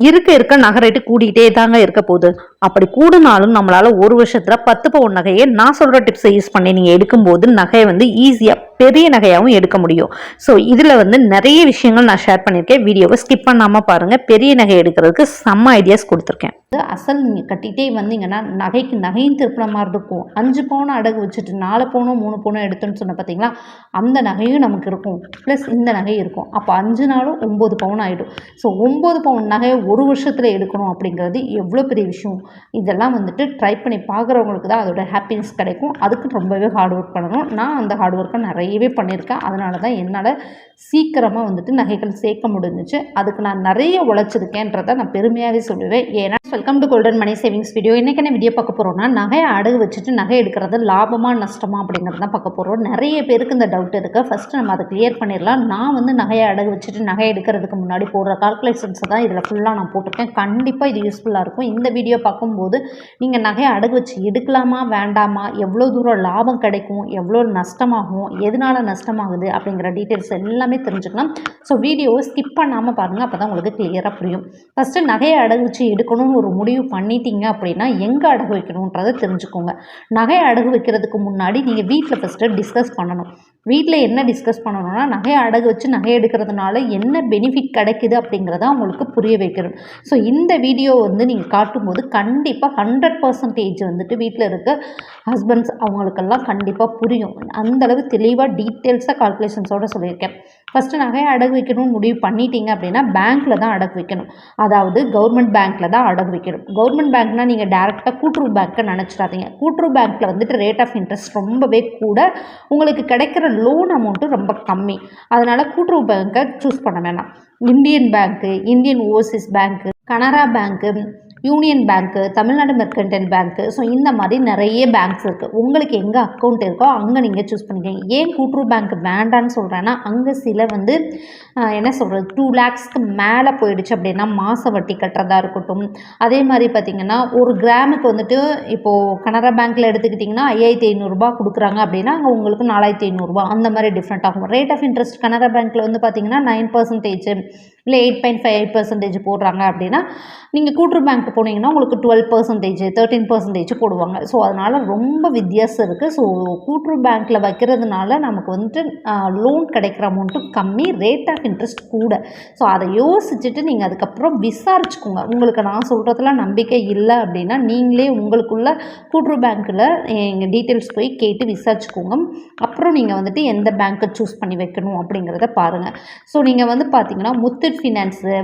இருக்க இருக்க நகை ரேட்டு கூடிட்டே தாங்க இருக்க போகுது. அப்படி கூடுனாலும் நம்மளால ஒரு வருஷத்துல பத்து பவுன் நகையை நான் சொல்ற டிப்ஸை யூஸ் பண்ணி நீங்க எடுக்கும்போது நகையை வந்து ஈஸியா பெரிய நகையாகவும் எடுக்க முடியும். ஸோ இதுல வந்து நிறைய விஷயங்கள் நான் ஷேர் பண்ணியிருக்கேன். வீடியோவை ஸ்கிப் பண்ணாம பாருங்க. பெரிய நகை எடுக்கிறதுக்கு செம்ம ஐடியாஸ் கொடுத்துருக்கேன். அசல் நீங்கள் கட்டிகிட்டே வந்தீங்கன்னா நகைக்கு நகையும் திருப்பின மாதிரி இருக்கும். அஞ்சு பவுனை அடகு வச்சுட்டு நாலு பவுனோ மூணு பவுனோ எடுத்தோன்னு சொன்ன பார்த்தீங்களா அந்த நகையும் நமக்கு இருக்கும். ப்ளஸ் இந்த நகை இருக்கும். அப்போ அஞ்சு நாளும் ஒம்பது பவுன் ஆகிடும் ஸோ ஒம்பது பவுன் நகையை ஒரு வருஷத்தில் எடுக்கணும் அப்படிங்கிறது எவ்வளோ பெரிய விஷயம்? இதெல்லாம் வந்துட்டு ட்ரை பண்ணி பார்க்குறவங்களுக்கு தான் அதோட ஹாப்பினஸ் கிடைக்கும். அதுக்கு ரொம்பவே ஹார்ட் ஒர்க் பண்ணணும். நான் அந்த ஹார்ட் ஒர்க்கை நிறையவே பண்ணியிருக்கேன். அதனால தான் என்னால் சீக்கிரமாக வந்துட்டு நகைகள் சேர்க்க முடிஞ்சிச்சு. அதுக்கு நான் நிறைய உழைச்சிருக்கேன்றதை நான் பெருமையாகவே சொல்லுவேன். ஏன்னா welcome to Golden Money Savings video இன்றைக்கி என்ன வீடியோ பார்க்க போகிறோம்னா நகையை அடகு வச்சுட்டு நகை எடுக்கிறது லாபமா நஷ்டமா அப்படிங்கிறது தான் பார்க்க போகிறோம் நிறைய பேருக்கு இந்த டவுட் இருக்குது ஃபஸ்ட்டு நம்ம அதை கிளியர் பண்ணிடலாம். நான் வந்து நகையை அடகு வச்சுட்டு நகை எடுக்கிறதுக்கு முன்னாடி போடுற கால்குலேஷன்ஸை தான் இதில் ஃபுல்லாக நான் போட்டிருக்கேன். கண்டிப்பாக இது யூஸ்ஃபுல்லாக இருக்கும். இந்த வீடியோ பார்க்கும்போது நீங்கள் நகையை அடகு வச்சு எடுக்கலாமா வேண்டாமா எவ்வளோ தூரம் லாபம் கிடைக்கும் எவ்வளோ நஷ்டமாகும் எதனால நஷ்டமாகுது அப்படிங்கிற டீட்டெயில்ஸ் எல்லாமே தெரிஞ்சுக்கலாம். ஸோ வீடியோவை ஸ்கிப் பண்ணாமல் பாருங்கள் அப்போ தான் உங்களுக்கு கிளியராக புரியும். ஃபஸ்ட்டு நகையை அடகு வச்சு எடுக்கணும்னு ஒரு முடிவு பண்ணிட்டீங்க அப்படின்னா எங்கே அடகு வைக்கணுன்றதை தெரிஞ்சுக்கோங்க. நகையை அடகு வைக்கிறதுக்கு முன்னாடி நீங்கள் வீட்டில் ஃபஸ்ட்டு டிஸ்கஸ் பண்ணணும். வீட்டில் என்ன டிஸ்கஸ் பண்ணணும்னா நகையை அடகு வச்சு நகை எடுக்கிறதுனால என்ன பெனிஃபிட் கிடைக்குது அப்படிங்கிறத அவங்களுக்கு புரிய வைக்கணும். ஸோ இந்த வீடியோ வந்து நீங்கள் காட்டும்போது கண்டிப்பாக ஹண்ட்ரட் பர்சன்டேஜ் வந்துட்டு வீட்டில் இருக்க ஹஸ்பண்ட்ஸ் அவங்களுக்கெல்லாம் கண்டிப்பாக புரியும். அந்தளவு தெளிவாக டீட்டெயில்ஸாக கால்குலேஷன்ஸோடு சொல்லியிருக்கேன். ஃபஸ்ட்டு நகையை அடகு வைக்கணும்னு முடிவு பண்ணிட்டீங்க அப்படின்னா பேங்க்கில் தான் அடகு வைக்கணும். அதாவது கவர்மெண்ட் பேங்க்கில் தான் அடகு வைக்கணும். கவர்மெண்ட் பேங்க்னால் நீங்கள் டேரெக்டாக கூட்டுறவு பேங்க்கை நினச்சிடாதீங்க. கூட்டுறவு பேங்க்கில் வந்துட்டு ரேட் ஆஃப் இன்ட்ரெஸ்ட் ரொம்பவே கூட உங்களுக்கு கிடைக்கிற லோன் அமௌண்ட்டு ரொம்ப கம்மி. அதனால் கூட்டுறவு பேங்க்கை சூஸ் பண்ண வேணாம். Indian bank Indian Overseas bank Canara bank Union bank Tamil Nadu Mercantile bank so இந்த மாதிரி நிறைய பேங்க்ஸ் இருக்குது உங்களுக்கு எங்கே அக்கௌண்ட் இருக்கோ அங்கே நீங்கள் சூஸ் பண்ணிக்கோங்க. ஏன் கூட்டுறவு பேங்க் வேண்டான்னு சொல்கிறேன்னா அங்கே சில வந்து என்ன சொல்கிறது டூ லேக்ஸ்க்கு மேலே போயிடுச்சு அப்படின்னா மாத வட்டி கட்டுறதா இருக்கட்டும். அதே மாதிரி பார்த்திங்கன்னா ஒரு கிராமுக்கு வந்துட்டு இப்போது கனரா பேங்க்கில் எடுத்துக்கிட்டிங்கன்னா ஐயாயிரத்தி ஐநூறுரூபா கொடுக்குறாங்க அப்படின்னா அங்கே உங்களுக்கு நாலாயிரத்தி ஐநூறுரூபா அந்த மாதிரி டிஃப்ரெண்ட் ஆகும். ரேட் ஆஃப் இன்ட்ரெஸ்ட் கனரா பேங்க்கில் வந்து பார்த்திங்கன்னா நைன் பர்சன்டேஜ் இல்லை எயிட் பாயிண்ட் ஃபைவ் பர்சன்டேஜ் போடுறாங்க அப்படின்னா நீங்கள் கூட்டுறு பேங்க் போனீங்கன்னா உங்களுக்கு டுவெல் பர்சன்டேஜ் தேர்ட்டின் பர்சன்டேஜ் போடுவாங்க. ஸோ அதனால் ரொம்ப வித்தியாசம் இருக்குது ஸோ கூட்டுரு பேங்க்கில் வைக்கிறதுனால நமக்கு வந்துட்டு லோன் கிடைக்கிற அமௌண்ட்டும் கம்மி ரேட் ஆஃப் இன்ட்ரெஸ்ட் கூட. ஸோ அதை யோசிச்சுட்டு நீங்கள் அதுக்கப்புறம் விசாரிச்சுக்கோங்க. உங்களுக்கு நான் சொல்கிறதுல நம்பிக்கை இல்லை அப்படின்னா நீங்களே உங்களுக்குள்ள கூட்டுறவு பேங்க்கில் எங்கள் டீட்டெயில்ஸ் போய் கேட்டு விசாரிச்சுக்கோங்க. அப்புறம் நீங்கள் வந்துட்டு எந்த பேங்க்கை சூஸ் பண்ணி வைக்கணும் அப்படிங்கிறத பாருங்கள் ஸோ நீங்கள் வந்து பார்த்தீங்கன்னா முத்து ஃபினான்ஸு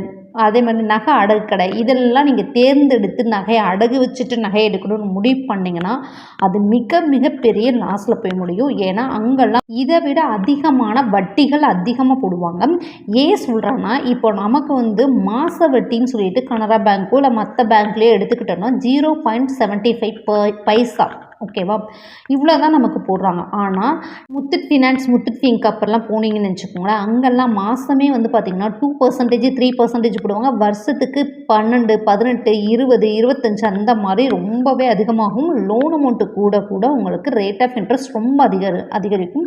அதே மாதிரி நகை அடகு கடை இதெல்லாம் நீங்கள் தேர்ந்தெடுத்து நகையை அடகு வச்சுட்டு நகை எடுக்கணும்னு முடிவு பண்ணிங்கன்னா அது மிக மிகப்பெரிய லாஸில் போய் முடியும். ஏன்னா அங்கெல்லாம் இதை விட அதிகமான வட்டிகள் அதிகமாக போடுவாங்க. ஏன் சொல்கிறேன்னா இப்போ நமக்கு வந்து மாத வட்டின்னு சொல்லிட்டு கனரா பேங்க்கோ இல்லை மற்ற பேங்க்லேயோ எடுத்துக்கிட்டோன்னா ஜீரோ பாயிண்ட் செவன்ட்டி ஃபைவ் பைசா ஓகேவா இவ்வளோ தான் நமக்கு போடுறாங்க. ஆனால் முத்துட் ஃபினான்ஸ் முத்துட் ஃபிங்க் அப்புறம்லாம் போனீங்கன்னு வச்சுக்கோங்களேன் அங்கெல்லாம் மாதமே வந்து பார்த்திங்கன்னா டூ பர்சன்டேஜ் த்ரீ பர்சன்டேஜ் போடுவாங்க. வருஷத்துக்கு பன்னெண்டு பதினெட்டு இருபது இருபத்தஞ்சு அந்த மாதிரி ரொம்பவே அதிகமாகும். லோன் அமௌண்ட்டு கூட கூட உங்களுக்கு ரேட் ஆஃப் இன்ட்ரெஸ்ட் ரொம்ப அதிக அதிகரிக்கும்.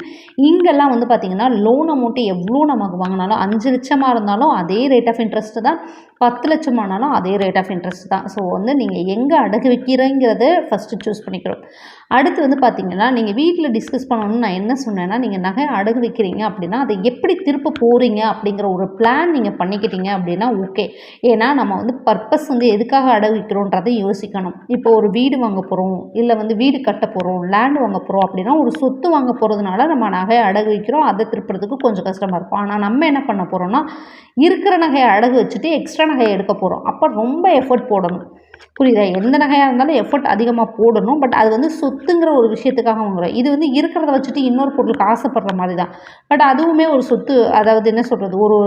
இங்கெல்லாம் வந்து பார்த்திங்கன்னா லோன் அமௌண்ட்டு எவ்வளோ நமக்கு வாங்கினாலும் அஞ்சு லட்சமாக இருந்தாலும் அதே ரேட் ஆஃப் இன்ட்ரெஸ்ட்டு தான் பத்து லட்சம் ஆனாலும் அதே ரேட் ஆஃப் இன்ட்ரெஸ்ட் தான். ஸோ வந்து நீங்கள் எங்கே அடகு வைக்கிறீங்கிறத ஃபஸ்ட்டு சூஸ் பண்ணிக்கிறோம் அடுத்து வந்து பார்த்திங்கன்னா நீங்கள் வீட்டில் டிஸ்கஸ் பண்ணணும்னு நான் என்ன சொன்னேன்னா நீங்கள் நகை அடகு வைக்கிறீங்க அப்படின்னா அதை எப்படி திருப்ப போகிறீங்க அப்படிங்கிற ஒரு பிளான் நீங்கள் பண்ணிக்கிட்டீங்க அப்படின்னா ஓகே ஏன்னா நம்ம வந்து பர்பஸ் வந்து எதுக்காக அடகு வைக்கிறோன்றதை யோசிக்கணும். இப்போ ஒரு வீடு வாங்க போகிறோம் இல்லை வந்து வீடு கட்ட போகிறோம் லேண்ட் வாங்க போகிறோம் அப்படின்னா ஒரு சொத்து வாங்க போகிறதுனால நம்ம நகையை அடகு வைக்கிறோம் அதை திருப்புறதுக்கு கொஞ்சம் கஷ்டமாக இருக்கும். ஆனால் நம்ம என்ன பண்ண போகிறோம்னா இருக்கிற நகையை அடகு வச்சுட்டு எக்ஸ்ட்ரா நகையை எடுக்க போகிறோம் அப்போ ரொம்ப எஃபர்ட் போடணும். புரியுதா? எந்த நகையாக இருந்தாலும் எஃபர்ட் அதிகமாக போடணும். பட் அது வந்து சொத்துங்கிற ஒரு விஷயத்துக்காக வாங்குறோம் இது வந்து இருக்கிறத வச்சுட்டு இன்னொரு பொருளுக்கு ஆசைப்படுற மாதிரி தான் பட் அதுவுமே ஒரு சொத்து அதாவது என்ன சொல்கிறது ஒரு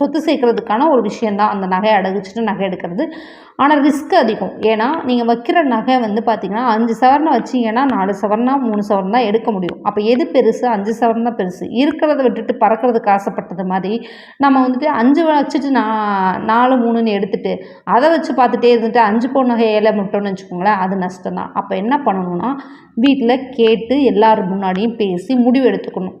சொத்து சேர்க்கறதுக்கான ஒரு விஷயந்தான் அந்த நகையை அடகுச்சிட்டு நகை எடுக்கிறது. ஆனால் ரிஸ்க் அதிகம். ஏன்னா நீங்கள் வைக்கிற நகை வந்து பார்த்திங்கன்னா அஞ்சு சவரனை வச்சிங்கன்னா நாலு சவரனா மூணு சவரன் தான் எடுக்க முடியும். அப்போ எது பெருசு? அஞ்சு சவரன் தான் பெருசு. இருக்கிறத விட்டுட்டு பறக்கிறதுக்கு ஆசைப்பட்டது மாதிரி நம்ம வந்துட்டு அஞ்சு வச்சுட்டு நான் நாலு மூணுன்னு எடுத்துட்டு அதை வச்சு பார்த்துட்டே இருந்துட்டு அஞ்சு பவுன் நகை ஏழை முட்டோன்னு வச்சுக்கோங்களேன் அது நஷ்டம் தான் அப்போ என்ன பண்ணணும்னா வீட்டில் கேட்டு எல்லார் முன்னாடியும் பேசி முடிவு எடுத்துக்கணும்.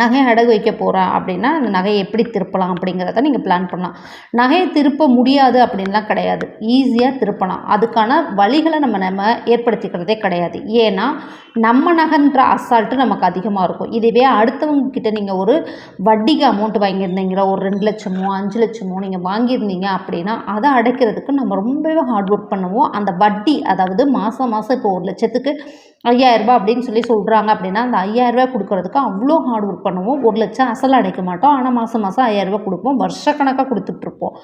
நகையை அடகு வைக்க போகிறேன் அப்படின்னா அந்த நகையை எப்படி திருப்பலாம் அப்படிங்கிறத நீங்கள் பிளான் பண்ணலாம். நகையை திருப்ப முடியாது அப்படின்லாம் கிடையாது. ஈஸியாக திருப்பலாம். அதுக்கான வழிகளை நம்ம நம்ம ஏற்படுத்திக்கிறதே கிடையாது. ஏன்னா நம்ம நகைன்ற அசால்ட்டு நமக்கு அதிகமாக இருக்கும். இதுவே அடுத்தவங்க கிட்ட நீங்கள் ஒரு வட்டிக்கு அமௌண்ட் வாங்கியிருந்தீங்களா ஒரு ரெண்டு லட்சமோ அஞ்சு லட்சமோ நீங்கள் வாங்கியிருந்தீங்க அப்படின்னா அதை அடைக்கிறதுக்கு நம்ம ரொம்பவே ஹார்ட் ஒர்க் பண்ணுவோம். அந்த வட்டி அதாவது மாதம் மாதம் இப்போ ஒரு லட்சத்துக்கு ஐயாயிரரூபா அப்படின்னு சொல்லி சொல்கிறாங்க அப்படின்னா அந்த ஐயாயிரரூபா கொடுக்கறதுக்கு அவ்வளோ ஹார்ட் ஒர்க் பண்ணுவோம். ஒரு லட்சம் அசல் அடைக்க மாட்டோம். ஆனால் மாதம் மாதம் ஐயாயிரரூபா கொடுப்போம். வருஷக்கணக்காக கொடுத்துட்ருப்போம்.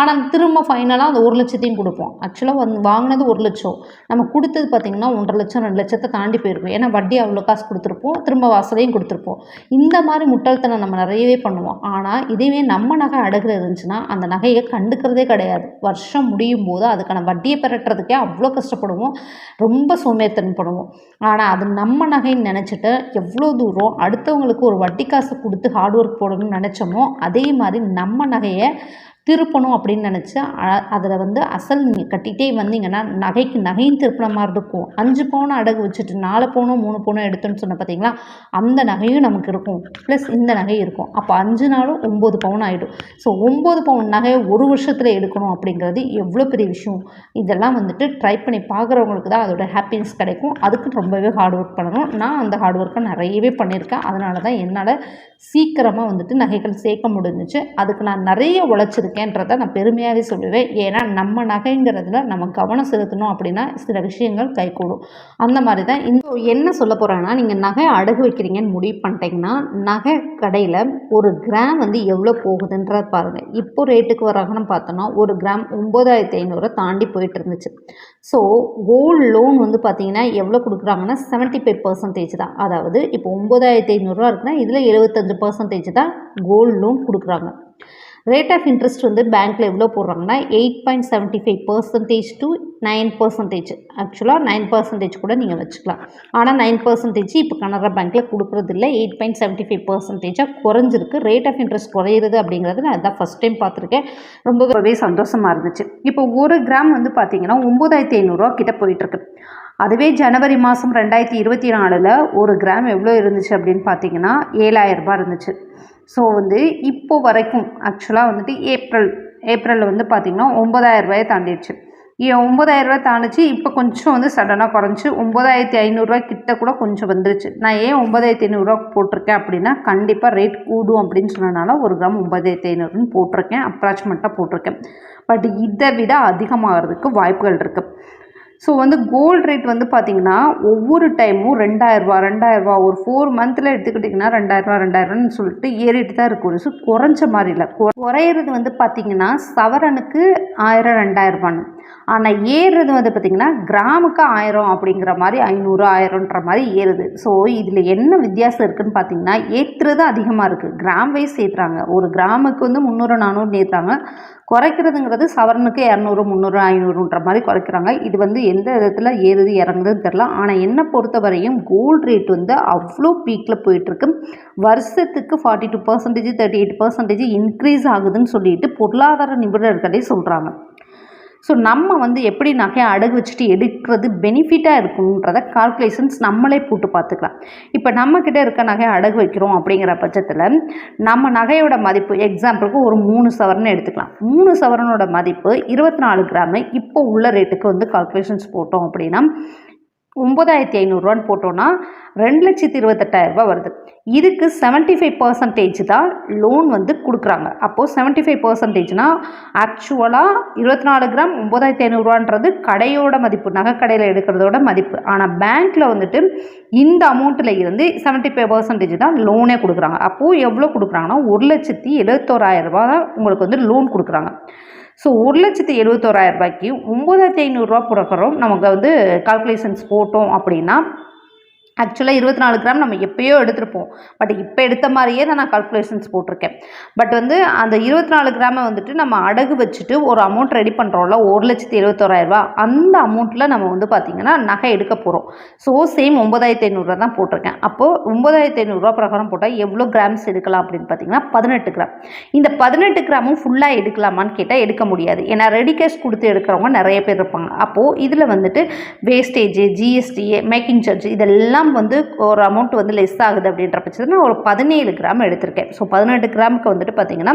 ஆனால் திரும்ப ஃபைனலாக அந்த ஒரு லட்சத்தையும் கொடுப்போம். ஆக்சுவலாக வந்து வாங்கினது ஒரு லட்சம். நம்ம கொடுத்தது பார்த்திங்கன்னா ஒன்றரை லட்சம் ரெண்டு லட்சத்தை தாண்டி போயிருக்கும். ஏன்னா வட்டி அவ்வளோ காசு கொடுத்துருப்போம். திரும்ப வாசலையும் கொடுத்துருப்போம். இந்த மாதிரி முட்டாள்தனம் நம்ம நிறையவே பண்ணுவோம். ஆனால் இதுவே நம்ம நகை அடகுல இருந்துச்சுன்னா அந்த நகையை கண்டுக்கிறதே கிடையாது. வருஷம் முடியும் போது அதுக்கான வட்டியை பெறட்டுறதுக்கே அவ்வளோ கஷ்டப்படுவோம். ரொம்ப சோம்பேறித்தனம் பண்ணுவோம் ஆனால் அது நம்ம நகைன்னு நினச்சிட்டு எவ்வளோ தூரம் அடுத்தவங்களுக்கு ஒரு வட்டி காசு கொடுத்து ஹார்ட் ஒர்க் போடணும்னு நினச்சோமோ அதே மாதிரி நம்ம நகையை திருப்பணும் அப்படின்னு நினச்சி அதில் வந்து அசல் நீங்கள் கட்டிகிட்டே வந்தீங்கன்னா நகைக்கு நகையும் திருப்பின மாதிரி இருக்கும். அஞ்சு பவுனை அடகு வச்சுட்டு நாலு பவுனோ மூணு பவுனோ எடுத்தோன்னு சொன்ன பார்த்தீங்களா அந்த நகையும் நமக்கு இருக்கும். ப்ளஸ் இந்த நகை இருக்கும். அப்போ அஞ்சு நாளும் ஒம்பது பவுன் ஆகிடும் ஸோ ஒம்பது பவுன் நகையை ஒரு வருஷத்தில் எடுக்கணும் அப்படிங்கிறது எவ்வளோ பெரிய விஷயம்? இதெல்லாம் வந்துட்டு ட்ரை பண்ணி பார்க்குறவங்களுக்கு தான் அதோட ஹாப்பினஸ் கிடைக்கும். அதுக்கு ரொம்பவே ஹார்ட் ஒர்க் பண்ணணும். நான் அந்த ஹார்ட் ஒர்க்கை நிறையவே பண்ணியிருக்கேன். அதனால தான் என்னால் சீக்கிரமாக வந்துட்டு நகைகள் சேர்க்க முடிஞ்சிச்சு. அதுக்கு நான் நிறைய உழைச்சிருக்கேன். இருக்கேன்றதை நான் பெருமையாகவே சொல்லுவேன். ஏன்னா நம்ம நகைங்கிறதுல நம்ம கவனம் செலுத்தணும் அப்படின்னா சில விஷயங்கள் கைகூடும். அந்த மாதிரி தான் இந்த என்ன சொல்ல போகிறேன்னா நீங்கள் நகை அடகு வைக்கிறீங்கன்னு முடிவு பண்ணிட்டீங்கன்னா நகை கடையில் ஒரு கிராம் வந்து எவ்வளோ போகுதுன்றத பாருங்கள் இப்போ ரேட்டுக்கு வராங்கன்னு பார்த்தோன்னா ஒரு கிராம் ஒம்பதாயிரத்தி ஐநூறு தாண்டி போயிட்டு இருந்துச்சு. ஸோ கோல்டு லோன் வந்து பார்த்தீங்கன்னா எவ்வளோ கொடுக்குறாங்கன்னா செவன்ட்டி ஃபைவ் பர்சன்டேஜ் தான். அதாவது இப்போ ஒம்பதாயிரத்தி ஐநூறுரூவா இருக்குன்னா இதில் எழுபத்தஞ்சு பர்சன்டேஜ் தான் கோல்டு லோன் கொடுக்குறாங்க. ரேட் ஆஃப் இன்ட்ரெஸ்ட் வந்து பேங்க்கில் எவ்வளோ போடுறாங்கன்னா eight point seventy five percentage to nine percentage ஆக்சுவலாக நைன் பர்சன்டேஜ் கூட நீங்கள் வச்சுக்கலாம். ஆனால் நைன் பர்சன்டேஜ் இப்போ கனரா பேங்க்கில் கொடுக்குறது இல்லை எயிட் பாயிண்ட் செவன்ட்டி ஃபைவ் பர்சன்டேஜாக குறைஞ்சிருக்கு. ரேட் ஆஃப் இன்ட்ரெஸ்ட் குறையிறது அப்படிங்கிறது நான் அதான் ஃபஸ்ட் டைம் பார்த்துருக்கேன். ரொம்பவே சந்தோஷமாக இருந்துச்சு. இப்போ ஒரு கிராம் வந்து பார்த்தீங்கன்னா ஒம்பதாயிரத்தி ஐநூறுரூவா கிட்ட போயிட்டுருக்கு அதுவே ஜனவரி மாதம் ரெண்டாயிரத்தி இருபத்தி நாலில் ஒரு கிராம் எவ்வளோ இருந்துச்சு அப்படின்னு பார்த்தீங்கன்னா ஏழாயிரரூபா இருந்துச்சு. ஸோ வந்து இப்போ வரைக்கும் ஆக்சுவலாக வந்துட்டு ஏப்ரல் ஏப்ரலில் வந்து பார்த்திங்கன்னா ஒம்பதாயிரரூபாயை தாண்டிடுச்சு. ஒம்பதாயிரரூபா தாண்டிச்சு இப்போ கொஞ்சம் வந்து சடனாக குறைஞ்சி ஒம்பதாயிரத்தி ஐநூறுரூவா கிட்ட கூட கொஞ்சம் வந்துருச்சு. நான் ஏன் ஒம்பதாயிரத்தி ஐநூறுரூவா போட்டிருக்கேன் அப்படின்னா கண்டிப்பாக ரேட் கூடும் அப்படின்னு சொன்னனால ஒரு கிராம் ஒம்பதாயிரத்தி ஐநூறுன்னு போட்டிருக்கேன் அப்ராக்சிமேட்டாக போட்டிருக்கேன். பட் இதை விட அதிகமாகிறதுக்கு வாய்ப்புகள் இருக்குது ஸோ வந்து கோல்டு ரேட் வந்து பார்த்திங்கன்னா ஒவ்வொரு டைமும் ரெண்டாயிரரூபா ரெண்டாயிரரூபா ஒரு ஃபோர் மந்தில் எடுத்துக்கிட்டிங்கன்னா ரெண்டாயிரரூபா ரெண்டாயிரரூவான்னு சொல்லிட்டு ஏறிட்டு தான் இருக்கும் ஸோ குறைஞ்ச மாதிரி இல்லை. குறையிறது வந்து பார்த்திங்கன்னா சவரனுக்கு ஆயிரம் ரெண்டாயிரரூபான்னு ஆனால் ஏறுறது வந்து பார்த்திங்கன்னா கிராமுக்கு ஆயிரம் அப்படிங்கிற மாதிரி ஐநூறு ஆயிரம்ன்ற மாதிரி ஏறுது. ஸோ இதில் என்ன வித்தியாசம் இருக்குதுன்னு பார்த்தீங்கன்னா ஏற்றுறது அதிகமாக இருக்குது கிராம் வைஸ் ஏற்றுறாங்க ஒரு கிராமுக்கு வந்து முந்நூறு நானூறு ஏற்றுறாங்க குறைக்கிறதுங்கிறது சவரனுக்கு இரநூறு முந்நூறு ஐநூறுன்ற மாதிரி குறைக்கிறாங்க. இது வந்து எந்த விதத்தில் ஏறுது இறங்குதுன்னு தெரில ஆனால் என்னை பொறுத்தவரையும் கோல்டு ரேட் வந்து அவ்வளோ பீக்கில் போயிட்டுருக்கு வருஷத்துக்கு forty two percentage thirty eight percentage increase ஆகுதுன்னு சொல்லிட்டு பொருளாதார நிபுணர்களே சொல்கிறாங்க ஸோ நம்ம வந்து எப்படி நகையை அடகு வச்சுட்டு எடுக்கிறது பெனிஃபிட்டாக இருக்குன்றத கால்குலேஷன்ஸ் நம்மளே போட்டு பார்த்துக்கலாம். இப்போ நம்மக்கிட்ட இருக்க நகையை அடகு வைக்கிறோம் அப்படிங்கிற பட்சத்தில் நம்ம நகையோட மதிப்பு எக்ஸாம்பிளுக்கு ஒரு மூணு சவரன் எடுத்துக்கலாம். மூணு சவரனோட மதிப்பு இருபத்தி நாலு கிராமு இப்போ உள்ள ரேட்டுக்கு வந்து கால்குலேஷன்ஸ் போட்டோம் அப்படின்னா ஒம்பதாயிரத்தி ஐநூறுரூவான்னு போட்டோன்னா ரெண்டு லட்சத்தி இருபத்தெட்டாயிரரூபா வருது. இதுக்கு செவன்ட்டி ஃபைவ் பர்சன்டேஜ் தான் லோன் வந்து கொடுக்குறாங்க. அப்போது செவன்ட்டி ஃபைவ் பர்சன்டேஜ்னால் ஆக்சுவலாக இருபத்தி நாலு கிராம் ஒம்பதாயிரத்தி ஐநூறுரூவான்றது கடையோட மதிப்பு நகைக்கடையில் எடுக்கிறதோட மதிப்பு. ஆனால் பேங்க்கில் வந்துட்டு இந்த அமௌண்ட்டில் இருந்து செவன்ட்டி ஃபைவ் பர்சன்டேஜ் தான் லோனே கொடுக்குறாங்க. அப்போது எவ்வளோ கொடுக்குறாங்கன்னா ஒரு லட்சத்தி எழுபத்தோராயிரரூபா தான் உங்களுக்கு வந்து லோன் கொடுக்குறாங்க. ஸோ ஒரு லட்சத்து எழுபத்தோராயிரம் ரூபாய்க்கு ஒம்பதாயிரத்தி ஐநூறுரூவா புறக்கிறோம் நமக்கு வந்து கால்குலேஷன்ஸ் போட்டோம் அப்படின்னா ஆக்சுவலாக இருபத்தி நாலு கிராம் நம்ம எப்போயோ எடுத்திருப்போம். பட் இப்போ எடுத்த மாதிரியே தான் நான் கால்குலேஷன்ஸ் போட்டிருக்கேன். பட் வந்து அந்த இருபத்தி நாலு கிராமை வந்துட்டு நம்ம அடகு வச்சுட்டு ஒரு அமௌண்ட் ரெடி பண்ணுறோம்ல ஒரு லட்சத்தி எழுபத்தோராயிரரூபா அந்த அமௌண்ட்டில் நம்ம வந்து பார்த்திங்கன்னா நகை எடுக்க போகிறோம் ஸோ சேம் ஒம்பதாயிரத்தி ஐநூறுரூவா தான் போட்டிருக்கேன். அப்போது ஒம்பதாயிரத்தி ஐநூறுரூவா பிரகாரம் போட்டால் எவ்வளோ கிராம்ஸ் எடுக்கலாம் அப்படின்னு பார்த்தீங்கன்னா பதினெட்டு கிராம் இந்த பதினெட்டு கிராமும் ஃபுல்லாக எடுக்கலாமான்னு கேட்டால் எடுக்க முடியாது. ஏன்னா ரெடி கேஷ் கொடுத்து எடுக்கிறவங்க நிறைய பேர் இருப்பாங்க. அப்போது இதில் வந்துட்டு வேஸ்டேஜ் ஜிஎஸ்டி மேக்கிங் சார்ஜ் இதெல்லாம் கிராம் வந்து ஒரு அமௌண்ட் வந்து லெஸ் ஆகுது அப்படின்ற பட்சத்தில் நான் ஒரு பதினேழு கிராம் எடுத்திருக்கேன். ஸோ பதினெட்டு கிராமுக்கு வந்துட்டு பார்த்தீங்கன்னா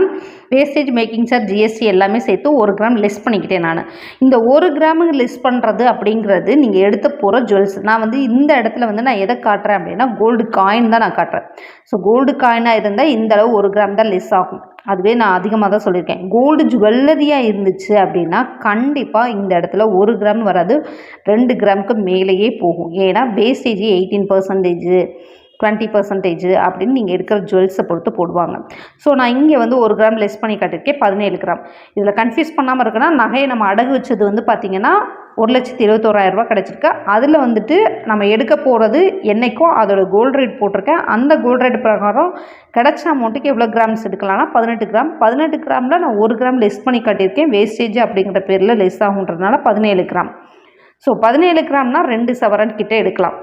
வேஸ்டேஜ் மேக்கிங் சார் ஜிஎஸ்டி எல்லாமே சேர்த்து ஒரு கிராம் லெஸ் பண்ணிக்கிட்டேன் நான். இந்த ஒரு கிராமுக்கு லெஸ் பண்ணுறது அப்படிங்கிறது நீங்கள் எடுத்து போகிற ஜுவல்ஸ் நான் வந்து இந்த இடத்துல வந்து நான் எதை காட்டுறேன் அப்படின்னா கோல்டு காயின் தான் நான் காட்டுறேன். ஸோ கோல்டு காயினாக இருந்தால் இந்த அளவு ஒரு கிராம் தான் லெஸ் ஆகும். அதுவே நான் அதிகமாக தான் சொல்லியிருக்கேன். கோல்டு ஜுவல்லரியாக இருந்துச்சு அப்படின்னா கண்டிப்பாக இந்த இடத்துல ஒரு கிராம் வராது ரெண்டு கிராமுக்கு மேலேயே போகும். ஏன்னா wastage eighteen percentage twenty percentage அப்படின்னு நீங்கள் எடுக்கிற ஜுவல்ஸை பொறுத்து போடுவாங்க. ஸோ நான் இங்கே வந்து ஒரு கிராம் லெஸ் பண்ணி காட்டியிருக்கேன் பதினேழு கிராம் இதில் கன்ஃபியூஸ் பண்ணாமல் இருக்குன்னா நகையை நம்ம அடகு வச்சது வந்து பார்த்திங்கன்னா ஒரு லட்சத்தி இருபத்தோராயிரரூபா கிடச்சிருக்கு. அதில் வந்துட்டு நம்ம எடுக்க போகிறது என்றைக்கும் அதோட கோல்டு ரேட் போட்டிருக்கேன். அந்த கோல்டு ரேட் பிரகாரம் கிடச்ச அமௌண்ட்டுக்கு எவ்வளோ கிராம்ஸ் எடுக்கலாம்னா பதினெட்டு கிராம் பதினெட்டு கிராமில் நான் ஒரு கிராம் லெஸ் பண்ணி காட்டியிருக்கேன். வேஸ்டேஜ் அப்படிங்கிற பேரில் லெஸ் ஆகுன்றதுனால பதினேழு கிராம் ஸோ பதினேழு கிராம்னால் ரெண்டு சவரன் கிட்டே எடுக்கலாம்.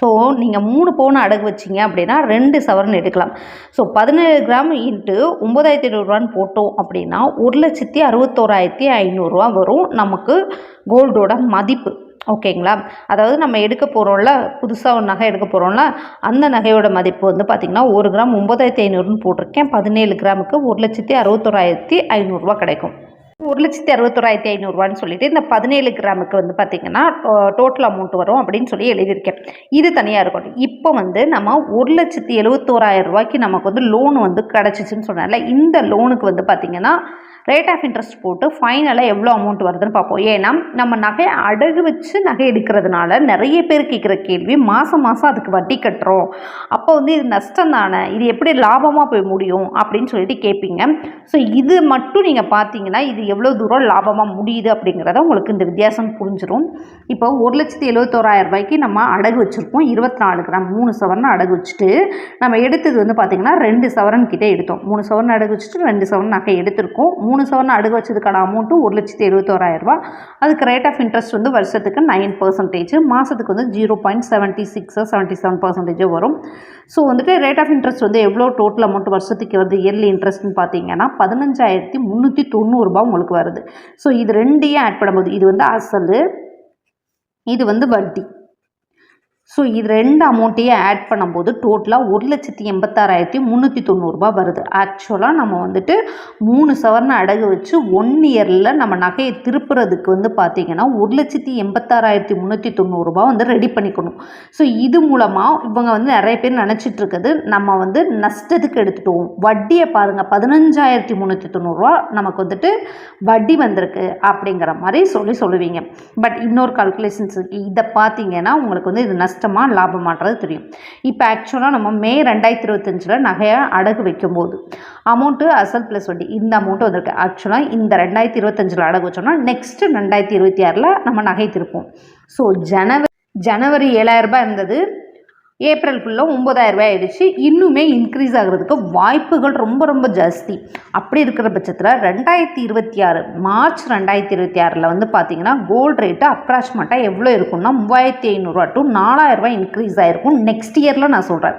ஸோ நீங்கள் மூணு பவுன் அடகு வச்சிங்க அப்படின்னா ரெண்டு சவரன் எடுக்கலாம். ஸோ பதினேழு கிராம் இன்ட்டு ஒம்பதாயிரத்தி ஐநூறுரூவான்னு போட்டோம் அப்படின்னா ஒரு லட்சத்தி அறுபத்தோராயிரத்தி ஐநூறுரூவா வரும் நமக்கு கோல்டோட மதிப்பு. ஓகேங்களா? அதாவது நம்ம எடுக்க போகிறோம்ல புதுசாக ஒரு நகை எடுக்க போகிறோம்ல அந்த நகையோட மதிப்பு வந்து பார்த்திங்கன்னா ஒரு கிராம் ஒம்பதாயிரத்தி ஐநூறுன்னு போட்டிருக்கேன். பதினேழு கிராமுக்கு ஒரு லட்சத்தி அறுபத்தோராயிரத்தி ஐநூறுரூவா கிடைக்கும். ஒரு லட்சத்தி அறுபத்தோராயிரத்தி ஐநூறுரூவான்னு சொல்லிட்டு இந்த பதினேழு கிராமுக்கு வந்து பார்த்திங்கன்னா டோட்டல் அமௌண்ட் வரும் அப்படின்னு சொல்லி எழுதியிருக்கேன். இது தனியாக இருக்கட்டும். இப்போ வந்து நம்ம ஒரு லட்சத்தி எழுபத்தோராயிரம் ரூபாய்க்கு நமக்கு வந்து லோன் வந்து கிடச்சிச்சின்னு சொன்னால இந்த லோனுக்கு வந்து பார்த்திங்கன்னா ரேட் ஆஃப் இன்ட்ரெஸ்ட் போட்டு ஃபைனலாக எவ்வளோ அமௌண்ட் வருதுன்னு பார்ப்போம். ஏன்னா நம்ம நகையை அடகு வச்சு நகை எடுக்கிறதுனால நிறைய பேர் கேட்குற கேள்வி மாதம் மாதம் அதுக்கு வட்டி கட்டுறோம். அப்போ வந்து இது நஷ்டம் தானே? இது எப்படி லாபமாக போய் முடியும்? அப்படின்னு சொல்லிட்டு கேட்பீங்க. ஸோ இது மட்டும் நீங்கள் பார்த்தீங்கன்னா இது எவ்வளோ தூரம் லாபமாக முடியுது அப்படிங்கிறத உங்களுக்கு இந்த வித்தியாசம் புரிஞ்சிடும் இப்போ ஒரு லட்சத்தி எழுபத்தோராயிரம் ரூபாய்க்கு நம்ம அடகு வச்சுருப்போம் இருபத்தி நாலு கிராம் மூணு சவரன் அடகு வச்சுட்டு நம்ம எடுத்தது வந்து பார்த்திங்கன்னா ரெண்டு சவரன் கிட்டே எடுத்தோம். மூணு சவரன் அடகு வச்சுட்டு ரெண்டு சவரன் நகை எடுத்திருக்கோம். மூணு மூணு சவரன் அடகு வச்சதுக்கான அமௌண்ட்டும் ஒரு லட்சத்தி எழுபத்தோராயிரரூபா அதுக்கு ரேட் ஆஃப் இன்ட்ரெஸ்ட் வந்து வருஷத்துக்கு நைன் பர்சன்டேஜ் மாதத்துக்கு வந்து ஜீரோ பாயிண்ட் செவன்ட்டி சிக்ஸோ செவன்ட்டி செவன் பர்சன்டேஜோ வரும். ஸோ வந்துட்டு ரேட் ஆஃப் இன்ட்ரெஸ்ட் வந்து எவ்வளோ டோட்டல் அமௌண்ட் வருஷத்துக்கு வருது இயர்லி இன்ட்ரெஸ்ட்னு பார்த்தீங்கன்னா பதினஞ்சாயிரத்தி முந்நூற்றி தொண்ணூறுரூபா உங்களுக்கு வருது. ஸோ இது ரெண்டையும் ஆட் பண்ணும்போது இது வந்து அசல் இது வந்து வட்டி. ஸோ இது ரெண்டு அமௌண்ட்டையும் ஆட் பண்ணும்போது டோட்டலாக ஒரு லட்சத்தி எண்பத்தாறாயிரத்தி முந்நூற்றி தொண்ணூறுரூபா வருது. ஆக்சுவலாக நம்ம வந்துட்டு மூணு சவரனை அடகு வச்சு ஒன் இயரில் நம்ம நகையை திருப்புறதுக்கு வந்து பார்த்திங்கன்னா ஒரு லட்சத்தி எண்பத்தாறாயிரத்தி முந்நூற்றி தொண்ணூறுரூபா வந்து ரெடி பண்ணிக்கணும். ஸோ இது மூலமாக இவங்க வந்து நிறைய பேர் நினச்சிட்ருக்குது நம்ம வந்து நஷ்டத்துக்கு எடுத்துட்டோம். வட்டியை பாருங்கள் பதினஞ்சாயிரத்தி முந்நூற்றி தொண்ணூறுரூவா நமக்கு வந்துட்டு வட்டி வந்திருக்கு அப்படிங்கிற மாதிரி சொல்லி சொல்லுவீங்க. பட் இன்னொரு கால்குலேஷன்ஸ் இதை பார்த்தீங்கன்னா உங்களுக்கு வந்து இது நஷ்டம் நஷ்டமாக லாபமான்றது தெரியும். இப்போ ஆக்சுவலாக நம்ம மே ரெண்டாயிரத்தி இருபத்தஞ்சில் நகையை அடகு வைக்கும்போது அமௌண்ட்டு அசல் ப்ளஸ் வட்டி இந்த அமௌண்ட்டு வந்திருக்கு. ஆக்சுவலாக இந்த ரெண்டாயிரத்தி இருபத்தஞ்சில் அடகு வச்சோம்னா நெக்ஸ்ட்டு ரெண்டாயிரத்தி இருபத்தி ஆறில் நம்ம நகை திருப்போம் ஸோ ஜனவரி ஜனவரி ஏழாயிரரூபா இருந்தது. ஏப்ரல் ஃபுல்லாக ஒம்பதாயிரம் ரூபாய் ஆயிடுச்சு. இன்னுமே இன்க்ரீஸ் ஆகிறதுக்கு வாய்ப்புகள் ரொம்ப ரொம்ப ஜாஸ்தி. அப்படி இருக்கிற பட்சத்தில் ரெண்டாயிரத்தி இருபத்தி ஆறு மார்ச் ரெண்டாயிரத்தி இருபத்தி ஆறில் வந்து பார்த்தீங்கன்னா கோல்டு ரேட்டு அப்ராக்சிமேட்டாக எவ்வளோ இருக்கும்னா மூவாயிரத்தி ஐநூறுரூவா டு நாலாயிரரூவா இன்க்ரீஸ் ஆகிருக்கும் நெக்ஸ்ட் இயரில் நான் சொல்கிறேன்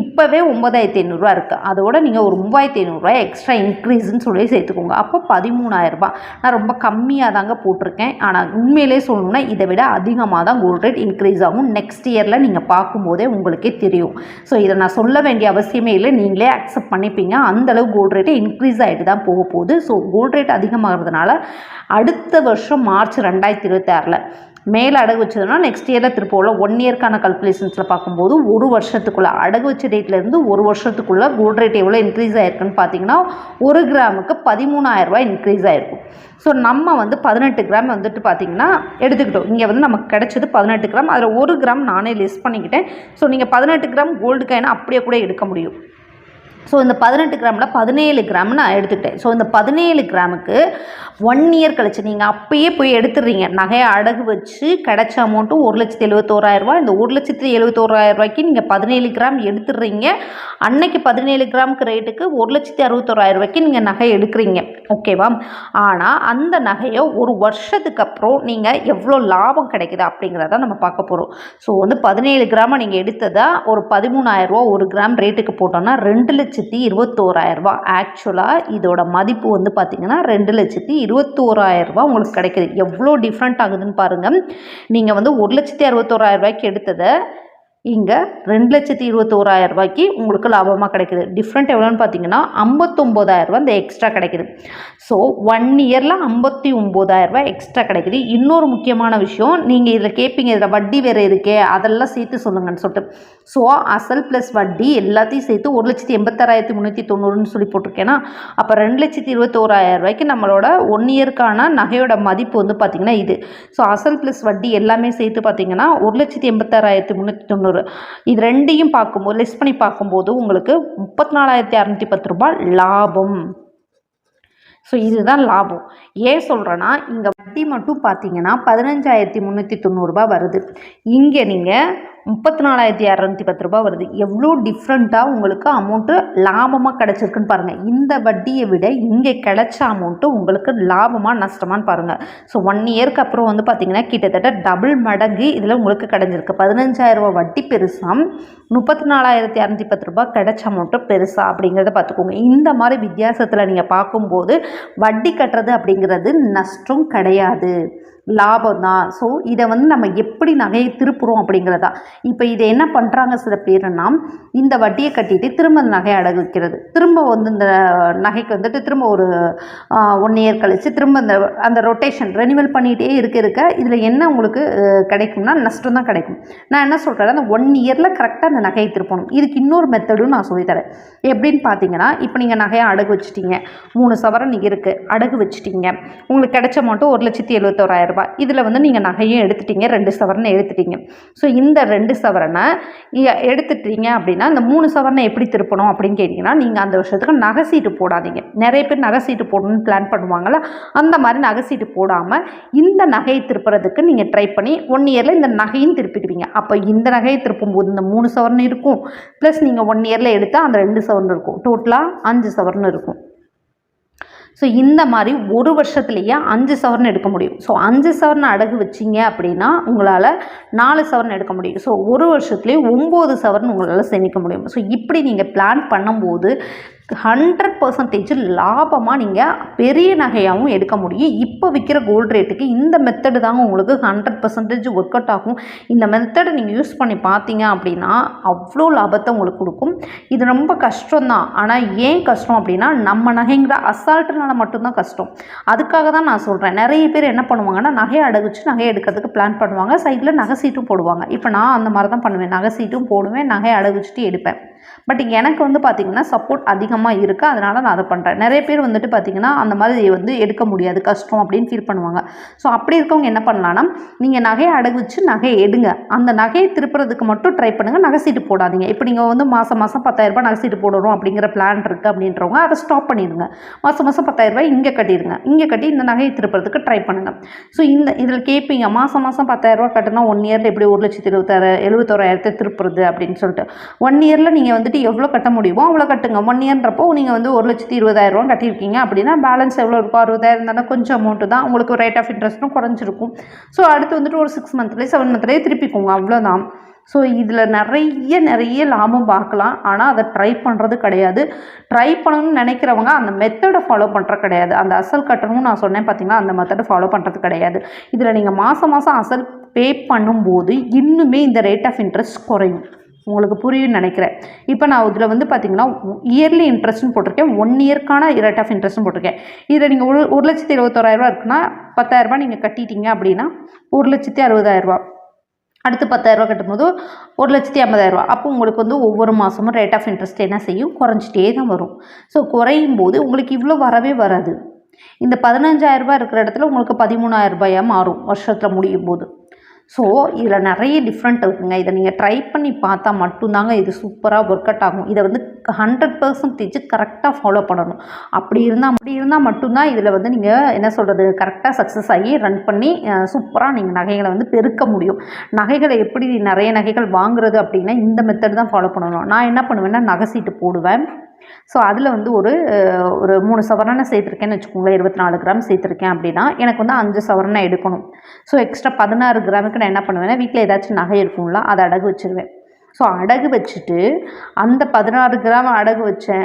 இப்போவே ஒம்பதாயிரத்தி ஐநூறுரூவா இருக்குது அதோட நீங்கள் ஒரு மூவாயிரத்தி ஐநூறுரூவா எக்ஸ்ட்ரா இன்க்ரீஸ்ன்னு சொல்லி சேர்த்துக்கோங்க. அப்போ பதிமூணாயிரரூபா நான் ரொம்ப கம்மியாக தாங்க போட்டிருக்கேன். ஆனால் உண்மையிலே சொல்லணும்னா இதை விட அதிகமாக தான் கோல்டு ரேட் இன்க்ரீஸ் ஆகும். நெக்ஸ்ட் இயரில் நீங்கள் பார்க்கும்போதே உங்களுக்கே தெரியும். ஸோ இதை நான் சொல்ல வேண்டிய அவசியமே இல்லை. நீங்களே அக்செப்ட் பண்ணிப்பீங்க. அந்தளவு கோல்டு ரேட்டு இன்க்ரீஸ் ஆகிட்டு தான் போக போகுது. ஸோ கோல்டு ரேட் அதிகமாகிறதுனால அடுத்த வருஷம் மார்ச் ரெண்டாயிரத்தி இருபத்தாறில் மேலே அடகு வச்சதுன்னா நெக்ஸ்ட் இயரில் திருப்போவில் ஒன் இயர்க்கான கல்குலேஷன்ஸில் பார்க்கும்போது ஒரு வருஷத்துக்குள்ளே அடகு வச்ச டேட்லேருந்து ஒரு வருஷத்துக்குள்ளே கோல்ட் ரேட் எவ்வளோ இன்க்ரீஸ் ஆயிருக்குன்னு பார்த்தீங்கன்னா ஒரு கிராமுக்கு பதிமூணாயிரரூபா இன்க்ரீஸ் ஆயிருக்கும். ஸோ நம்ம வந்து பதினெட்டு கிராம் வந்துட்டு பார்த்திங்கன்னா எடுத்துக்கிட்டோம். இங்கே வந்து நமக்கு கிடச்சது பதினெட்டு கிராம் அதில் ஒரு கிராம் நானே லெஸ் பண்ணிக்கிட்டேன். ஸோ நீங்கள் பதினெட்டு கிராம் கோல்டு காயினை அப்படியே கூட எடுக்க முடியும். ஸோ இந்த பதினெட்டு கிராமில் பதினேழு கிராம் நான் எடுத்துக்கிட்டேன் ஸோ இந்த பதினேழு கிராமுக்கு ஒன் இயர் கழிச்சு நீங்கள் அப்பயே போய் எடுத்துடுறீங்க. நகையை அடகு வச்சு கிடச்ச அமௌண்ட்டும் ஒரு லட்சத்து எழுபத்தோராயிரரூவா இந்த ஒரு லட்சத்தி எழுபத்தோராயிரரூவாய்க்கு நீங்கள் பதினேழு கிராம் எடுத்துடுறீங்க. அன்னைக்கு பதினேழு கிராமுக்கு ரேட்டுக்கு ஒரு லட்சத்தி அறுபத்தோராயிரம் ரூபாய்க்கு நீங்கள் நகை எடுக்கிறீங்க. ஓகேவா ஆனால் அந்த நகையை ஒரு வருஷத்துக்கு அப்புறம் நீங்கள் எவ்வளோ லாபம் கிடைக்குது அப்படிங்கிறத நம்ம பார்க்க போகிறோம் ஸோ வந்து பதினேழு கிராமை நீங்கள் எடுத்ததா ஒரு பதிமூணாயிரரூவா ஒரு கிராம் ரேட்டுக்கு போட்டோன்னா ரெண்டு லட்சத்தி இருபத்தோராயிரரூபா ஆக்சுவலாக இதோட மதிப்பு வந்து பார்த்திங்கன்னா ரெண்டு லட்சத்தி இருபத்தோராயிரரூபா உங்களுக்கு கிடைக்குது. எவ்வளோ டிஃப்ரெண்ட் ஆகுதுன்னு பாருங்கள் நீங்கள் வந்து ஒரு லட்சத்தி அறுபத்தோராயிரரூபாய்க்கு எடுத்ததை இங்கே ரெண்டு லட்சத்தி இருபத்தோராயிரம் ரூபாய்க்கு உங்களுக்கு லாபமாக கிடைக்குது. டிஃப்ரெண்ட் எவ்வளோன்னு பார்த்தீங்கன்னா ஐம்பத்தொம்போதாயிரம் ரூபாய் இந்த எக்ஸ்ட்ரா கிடைக்குது. ஸோ ஒன் இயரில் ஐம்பத்தி ஒம்போதாயிரம் ரூபாய் எக்ஸ்ட்ரா கிடைக்குது. இன்னொரு முக்கியமான விஷயம் நீங்கள் இதில் கேட்பீங்க இதில் வட்டி வேறு இருக்கே அதெல்லாம் சேர்த்து சொல்லுங்கன்னு சொல்லிட்டு. ஸோ அசல் ப்ளஸ் வட்டி எல்லாத்தையும் சேர்த்து ஒரு லட்சத்தி எண்பத்தாறாயிரத்தி முந்நூற்றி தொண்ணூறுன்னு சொல்லி போட்டிருக்கேன்னா அப்போ ரெண்டு லட்சத்தி இருபத்தோராயிரம் ரூபாய்க்கு நம்மளோட ஒன் இயருக்கான நகையோட மதிப்பு வந்து பார்த்திங்கன்னா இது. ஸோ அசல் ப்ளஸ் வட்டி எல்லாமே சேர்த்து பார்த்தீங்கன்னா ஒரு லட்சத்தி எண்பத்தாறாயிரத்தி முந்நூற்றி தொண்ணூறு இது ரெண்டையும் பார்க்கும்போது லெஸ் பண்ணி பார்க்கும்போது உங்களுக்கு முப்பத்தி நாலாயிரத்தி அறநூற்றி பத்து ரூபாய் லாபம். ஸோ இதுதான் லாபம். ஏன் சொல்கிறேன்னா இங்கே வட்டி மட்டும் பார்த்தீங்கன்னா பதினஞ்சாயிரத்தி முந்நூற்றி தொண்ணூறுரூபா வருது. இங்கே நீங்கள் முப்பத்தி நாலாயிரத்தி இரநூத்தி பத்து ரூபா வருது. எவ்வளோ டிஃப்ரெண்ட்டாக உங்களுக்கு அமௌண்ட்டு லாபமாக கிடச்சிருக்குன்னு பாருங்கள் இந்த வட்டியை விட இங்கே கிடைச்ச அமௌண்ட்டு உங்களுக்கு லாபமாக நஷ்டமான்னு பாருங்கள் ஸோ ஒன் இயருக்கு அப்புறம் வந்து பார்த்திங்கன்னா கிட்டத்தட்ட டபுள் மடங்கு இதில் உங்களுக்கு கிடைஞ்சிருக்கு. பதினஞ்சாயிரரூபா வட்டி பெருசாக முப்பத்தி நாலாயிரத்தி இரநூத்தி பத்து ரூபா கிடைச்ச அமௌண்ட்டு பெருசாக அப்படிங்கிறத பார்த்துக்கோங்க இந்த மாதிரி வித்தியாசத்தில் நீங்கள் பார்க்கும்போது வட்டி கட்டுறது அப்படிங்கிறது நஷ்டம் கிடையாது. லாபம் தான் ஸோ இதை வந்து நம்ம எப்படி நகையை திருப்புறோம் அப்படிங்கிறதா. இப்போ இதை என்ன பண்ணுறாங்க சில பேருன்னா இந்த வட்டியை கட்டிட்டு திரும்ப அந்த நகையை அடகு வைக்கிறது திரும்ப வந்து இந்த நகைக்கு வந்துட்டு திரும்ப ஒரு ஒன் இயர் கழித்து திரும்ப இந்த அந்த ரொட்டேஷன் ரெனிவல் பண்ணிகிட்டே இருக்க இருக்க இதில் என்ன உங்களுக்கு கிடைக்கும்னா நஷ்டம் தான் கிடைக்கும். நான் என்ன சொல்கிறேன் அந்த ஒன் இயரில் கரெக்டாக அந்த நகையை திருப்பணும். இதுக்கு இன்னொரு மெத்தடும் நான் சொல்லித்தரேன் எப்படின்னு பார்த்தீங்கன்னா இப்போ நீங்கள் நகையை அடகு வச்சுட்டீங்க. மூணு சவரன் இருக்குது அடகு வச்சுட்டீங்க. உங்களுக்கு கிடைச்ச மட்டும் ஒரு லட்சத்தி எழுபத்தோராயிரம் ரூபாய். இதில் வந்து நீங்கள் நகையும் எடுத்துட்டீங்க ரெண்டு சவரனை எடுத்துட்டீங்க. ஸோ இந்த ரெண்டு சவரனை எடுத்துட்டீங்க அப்படின்னா இந்த மூணு சவரனை எப்படி திருப்பணும் அப்படின்னு கேட்டிங்கன்னா நீங்கள் அந்த வருஷத்துக்கு நகை சீட்டு போடாதீங்க. நிறைய பேர் நகை சீட்டு போடணும்னு பிளான் பண்ணுவாங்கள்ல அந்த மாதிரி நகை சீட்டு போடாமல் இந்த நகையை திருப்புறதுக்கு நீங்கள் ட்ரை பண்ணி ஒன் இயரில் இந்த நகையும் திருப்பிடுவீங்க. அப்போ இந்த நகையை திருப்பும்போது இந்த மூணு சவரன் இருக்கும். ப்ளஸ் நீங்கள் ஒன் இயரில் எடுத்தால் அந்த ரெண்டு சவரன் இருக்கும். டோட்டலாக அஞ்சு சவரன் இருக்கும். ஸோ இந்த மாதிரி ஒரு வருஷத்துலேயே அஞ்சு சவரன் எடுக்க முடியும். ஸோ அஞ்சு சவரன் அடகு வச்சிங்க அப்படின்னா உங்களால் நாலு சவரன் எடுக்க முடியும். ஸோ ஒரு வருஷத்துலேயே ஒம்பது சவரன் உங்களால் சேமிக்க முடியும். ஸோ இப்படி நீங்கள் பிளான் பண்ணும்போது ஹண்ட்ரட் பர்சன்டேஜ் லாபமாக நீங்கள் பெரிய நகையாகவும் எடுக்க முடியும். இப்போ விற்கிற கோல்டு ரேட்டுக்கு இந்த மெத்தடு தாங்க உங்களுக்கு ஹண்ட்ரட் பர்சன்டேஜ் ஒர்க் அவுட் ஆகும். இந்த மெத்தடை நீங்கள் யூஸ் பண்ணி பார்த்தீங்க அப்படின்னா அவ்வளோ லாபத்தை உங்களுக்கு கொடுக்கும். இது ரொம்ப கஷ்டம்தான். ஆனால் ஏன் கஷ்டம் அப்படின்னா நம்ம நகைங்கிற அசால்ட்டுனால மட்டும்தான் கஷ்டம். அதுக்காக தான் நான் சொல்கிறேன் நிறைய பேர் என்ன பண்ணுவாங்கன்னா நகையை அடகுச்சு நகையை எடுக்கிறதுக்கு பிளான் பண்ணுவாங்க. சைடில் நகை சீட்டும் போடுவாங்க. இப்போ நான் அந்த மாதிரி தான் பண்ணுவேன். நகை சீட்டும் போடுவேன் நகையை அடகுச்சிட்டு எடுப்பேன். பட் எனக்கு வந்து பார்த்திங்கன்னா சப்போர்ட் அதிகமாக இருக்குது அதனால் நான் அதை பண்ணுறேன் நிறைய பேர் வந்துட்டு பார்த்திங்கன்னா அந்த மாதிரி வந்து எடுக்க முடியாது. கஷ்டம் அப்படின்னு ஃபீல் பண்ணுவாங்க. ஸோ அப்படி இருக்கவங்க என்ன பண்ணலான்னா நீங்கள் நகையை அடகு வச்சு நகையை எடுங்க. அந்த நகையை திருப்புறதுக்கு மட்டும் ட்ரை பண்ணுங்கள் நகை சீட்டு போடாதீங்க. இப்போ நீங்கள் வந்து மாதம் மாதம் பத்தாயிரரூபா நகை சீட்டு போடணும் அப்படிங்கிற பிளான் இருக்குது அப்படின்றவங்க அதை ஸ்டாப் பண்ணிடுங்க. மாதம் மாதம் பத்தாயிரரூபா இங்கே கட்டிடுங்க. இங்கே கட்டி இந்த நகையை திருப்புறதுக்கு ட்ரை பண்ணுங்கள் ஸோ இந்த இதில் கேட்பீங்க மாதம் மாதம் பத்தாயிரரூபா கட்டினா ஒன் இயரில் எப்படி ஒரு லட்சத்தி இருபத்தாறு எழுபத்தோராயிரத்தை திருப்புறது அப்படின்னு சொல்லிட்டு. ஒன் இயரில் நீங்கள் வந்து வந்துட்டு எவ்வளோ கட்ட முடியுமோ அவ்வளோ கட்டுங்க. ஒன் இயர்ன்றப்போ நீங்கள் வந்து ஒரு லட்சத்தி இருபதாயிரரூவா கட்டியிருக்கீங்க. அப்படின்னா பேலன்ஸ் எவ்வளோ இருக்கும் அறுபதாயிரம் தானே கொஞ்சம் அமௌண்ட்டு தான் உங்களுக்கு ரேட் ஆஃப் இன்ட்ரெஸ்ட்டும் குறைஞ்சிருக்கும். ஸோ அடுத்து வந்துட்டு ஒரு சிக்ஸ் மந்த்லேயே செவன் மந்த்லேயே திருப்பிக்கோங்க. அவ்வளோதான் ஸோ இதில் நிறைய நிறைய லாபம் பார்க்கலாம். ஆனால் அதை ட்ரை பண்ணுறது கிடையாது. ட்ரை பண்ணணும்னு நினைக்கிறவங்க அந்த மெத்தடை ஃபாலோ பண்ணுறது கிடையாது. அந்த அசல் கட்டணும்னு நான் சொன்னேன் பார்த்தீங்கன்னா அந்த மெத்தடை ஃபாலோ பண்ணுறது கிடையாது. இதில் நீங்கள் மாதம் மாதம் அசல் பே பண்ணும்போது இன்னுமே இந்த ரேட் ஆஃப் இன்ட்ரெஸ்ட் குறையும். உங்களுக்கு புரியும்னு நினைக்கிறேன். இப்போ நான் இதில் வந்து பார்த்தீங்கன்னா இயர்லி இன்ட்ரெஸ்ட்னு போட்டிருக்கேன். ஒன் இயர்க்கான ரேட் ஆஃப் இன்ட்ரெஸ்ட்னு போட்டிருக்கேன். இதில் நீங்கள் ஒரு ஒரு லட்சத்தி இருபத்தோராயிரரூவா இருக்குன்னா பத்தாயிரரூபா நீங்கள் கட்டிட்டீங்க அப்படின்னா ஒரு லட்சத்தி அறுபதாயிரரூபா அடுத்து பத்தாயிரரூவா கட்டும்போது ஒரு லட்சத்தி ஐம்பதாயிரரூவா அப்போ உங்களுக்கு வந்து ஒவ்வொரு மாதமும் ரேட் ஆஃப் இன்ட்ரெஸ்ட் என்ன செய்யும்? குறைஞ்சிட்டே தான் வரும். ஸோ குறையும் போது உங்களுக்கு இவ்வளோ வரவே வராது. இந்த பதினஞ்சாயிரரூபா இருக்கிற இடத்துல உங்களுக்கு பதிமூணாயிரரூபாயாக மாறும் வருஷத்தில் முடியும் போது ஸோ இதில் நிறைய டிஃப்ரெண்ட் இருக்குங்க. இதை நீங்கள் ட்ரை பண்ணி பார்த்தா மட்டும்தாங்க இது சூப்பராக ஒர்க் அவுட் ஆகும். இதை வந்து ஹண்ட்ரட் பர்சன்டேஜ் கரெக்டாக ஃபாலோ பண்ணணும். அப்படி இருந்தால் அப்படி இருந்தால் மட்டும்தான் இதில் வந்து நீங்கள் என்ன சொல்கிறது கரெக்டாக சக்ஸஸ் ஆகி ரன் பண்ணி சூப்பராக நீங்கள் நகைகளை வந்து பெருக்க முடியும். நகைகளை எப்படி நிறைய நகைகள் வாங்குறது அப்படின்னா இந்த மெத்தட் தான் ஃபாலோ பண்ணணும். நான் என்ன பண்ணுவேன்னா நகை சீட்டு போடுவேன். ஸோ அதில் வந்து ஒரு ஒரு மூணு சவரனை சேர்த்துருக்கேன்னு வச்சுக்கோங்களேன். இருபத்தி நாலு கிராம் சேர்த்துருக்கேன் அப்படின்னா எனக்கு வந்து அஞ்சு சவரனை எடுக்கணும். ஸோ எக்ஸ்ட்ரா பதினாறு கிராமுக்கு நான் என்ன பண்ணுவேன்னா வீட்டில் ஏதாச்சும் நகை இருக்கும்ல அதை அடகு வச்சிருவேன். ஸோ அடகு வச்சுட்டு அந்த பதினாறு கிராம் அடகு வச்சேன்.